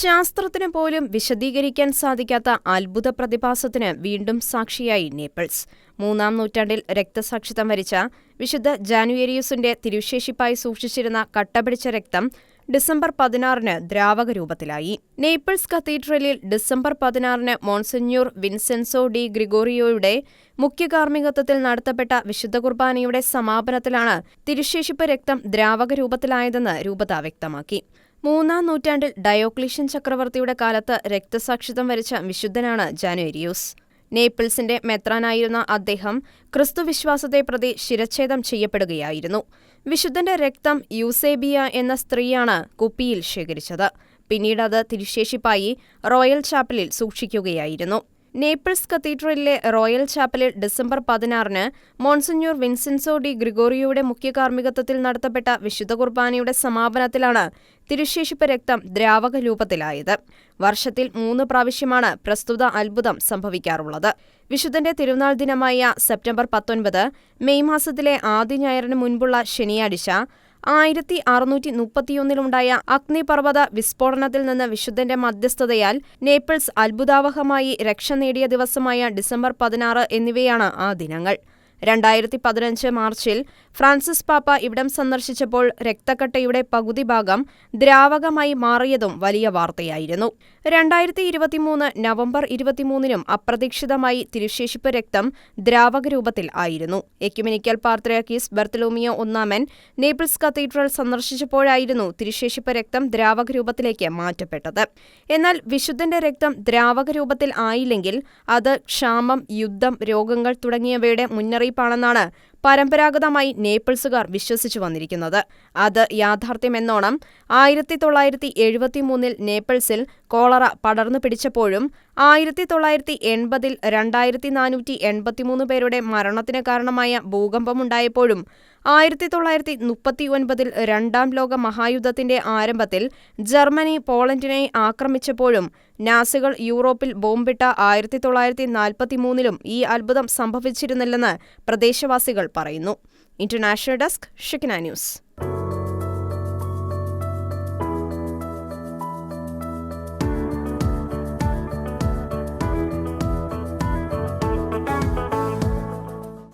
ശാസ്ത്രത്തിന് പോലും വിശദീകരിക്കാൻ സാധിക്കാത്ത അത്ഭുത പ്രതിഭാസത്തിന് വീണ്ടും സാക്ഷിയായി നേപ്പിൾസ്. മൂന്നാം നൂറ്റാണ്ടിൽ രക്തസാക്ഷിത്വം വരിച്ച വിശുദ്ധ ജാനുവേരിയസിന്റെ തിരുശേഷിപ്പായി സൂക്ഷിച്ചിരുന്ന കട്ടപിടിച്ച രക്തം ഡിസംബർ പതിനാറിന് ദ്രാവക രൂപത്തിലായി നേപ്പിൾസ് കത്തീഡ്രലിൽ ഡിസംബർ പതിനാറിന് മോൺസിഞ്ഞൂർ വിൻസെൻസോ ഡി ഗ്രിഗോറിയോയുടെ മുഖ്യ കാർമ്മികത്വത്തിൽ നടത്തപ്പെട്ട വിശുദ്ധ കുർബാനയുടെ സമാപനത്തിലാണ് തിരുശേഷിപ്പ് രക്തം ദ്രാവക രൂപത്തിലായതെന്ന് രൂപത വ്യക്തമാക്കി. മൂന്നാം നൂറ്റാണ്ടിൽ ഡയോക്ലീഷ്യൻ ചക്രവർത്തിയുടെ കാലത്ത് രക്തസാക്ഷിത്വം വരിച്ച വിശുദ്ധനാണ് ജാനുവരിയൂസ്. നേപ്പിൾസിന്റെ മെത്രാനായിരുന്ന അദ്ദേഹം ക്രിസ്തുവിശ്വാസത്തെ പ്രതി ശിരച്ഛേദം ചെയ്യപ്പെടുകയായിരുന്നു. വിശുദ്ധന്റെ രക്തം യൂസേബിയ എന്ന സ്ത്രീയാണ് കുപ്പിയിൽ ശേഖരിച്ചത്. പിന്നീട് അത് തിരുശേഷിപ്പായി റോയൽ ചാപ്പലിൽ സൂക്ഷിക്കുകയായിരുന്നു. നേപ്പിൾസ് കത്തീഡ്രലിലെ റോയൽ ചാപ്പലിൽ ഡിസംബർ പതിനാറിന് മോൺസിഞ്ഞൂർ വിൻസെൻസോ ഡി ഗ്രിഗോറിയോയുടെ മുഖ്യ കാർമ്മികത്വത്തിൽ നടത്തപ്പെട്ട വിശുദ്ധ കുർബാനയുടെ സമാപനത്തിലാണ് തിരുശേഷിപ്പ് രക്തം ദ്രാവക രൂപത്തിലായത്. വർഷത്തിൽ മൂന്ന് പ്രാവശ്യമാണ് പ്രസ്തുത അത്ഭുതം സംഭവിക്കാറുള്ളത്. വിശുദ്ധന്റെ തിരുനാൾ ദിനമായ സെപ്റ്റംബർ പത്തൊൻപത് മെയ് മാസത്തിലെ ആദ്യ ഞായറിന് മുൻപുള്ള ശനിയാഴ്ച ആയിരത്തി അറുന്നൂറ്റി മുപ്പത്തിയൊന്നിലുണ്ടായ അഗ്നിപർവത വിസ്ഫോടനത്തിൽ നിന്ന് വിശുദ്ധന്റെ മധ്യസ്ഥതയാൽ നേപ്പിൾസ് അത്ഭുതാവഹമായി രക്ഷ നേടിയ ദിവസമായ ഡിസംബർ പതിനാറ് എന്നിവയാണ് ആ ദിനങ്ങൾ. രണ്ടായിരത്തി പതിനഞ്ച് മാർച്ചിൽ ഫ്രാൻസിസ് പാപ്പ ഇവിടം സന്ദർശിച്ചപ്പോൾ രക്തക്കട്ടയുടെ പകുതി ഭാഗം ദ്രാവകമായി മാറിയതും വലിയ വാർത്തയായിരുന്നു. രണ്ടായിരത്തി ഇരുപത്തിമൂന്ന് നവംബർ ഇരുപത്തിമൂന്നിനും അപ്രതീക്ഷിതമായി തിരുശേഷിപ്പ് രക്തം ദ്രാവക രൂപത്തിൽ ആയിരുന്നു. എക്യുമിനിക്കൽ പാർത്രിയാക്കീസ് ബർത്തലോമിയോ ഒന്നാമൻ നേപ്പിൾസ് കത്തീഡ്രൽ സന്ദർശിച്ചപ്പോഴായിരുന്നു തിരുശേഷിപ്പ് രക്തം ദ്രാവക രൂപത്തിലേക്ക് മാറ്റപ്പെട്ടത്. എന്നാൽ വിശുദ്ധന്റെ രക്തം ദ്രാവക രൂപത്തിൽ ആയില്ലെങ്കിൽ അത് ക്ഷാമം യുദ്ധം രോഗങ്ങൾ തുടങ്ങിയവയുടെ മുന്നറിയിപ്പാണെന്നാണ് പരമ്പരാഗതമായി നേപ്പിൾസുകാർ വിശ്വസിച്ചു വന്നിരിക്കുന്നത്. അത് യാഥാർത്ഥ്യമെന്നോണം ആയിരത്തി തൊള്ളായിരത്തി എഴുപത്തിമൂന്നിൽ നേപ്പിൾസിൽ കോളറ പടർന്നു പിടിച്ചപ്പോഴും ആയിരത്തി തൊള്ളായിരത്തി എൺപതിൽ രണ്ടായിരത്തി നാനൂറ്റി എൺപത്തിമൂന്ന് പേരുടെ മരണത്തിന് കാരണമായ ഭൂകമ്പമുണ്ടായപ്പോഴും ആയിരത്തി തൊള്ളായിരത്തി മുപ്പത്തി ഒൻപതിൽ രണ്ടാം ലോക മഹായുദ്ധത്തിന്റെ ആരംഭത്തിൽ ജർമ്മനി പോളണ്ടിനെ ആക്രമിച്ചപ്പോഴും നാസികൾ യൂറോപ്പിൽ ബോംബിട്ട ആയിരത്തി തൊള്ളായിരത്തി നാൽപ്പത്തിമൂന്നിലും ഈ അത്ഭുതം സംഭവിച്ചിരുന്നില്ലെന്ന് പ്രദേശവാസികൾ പറയുന്നു. International desk ഷിക്കന news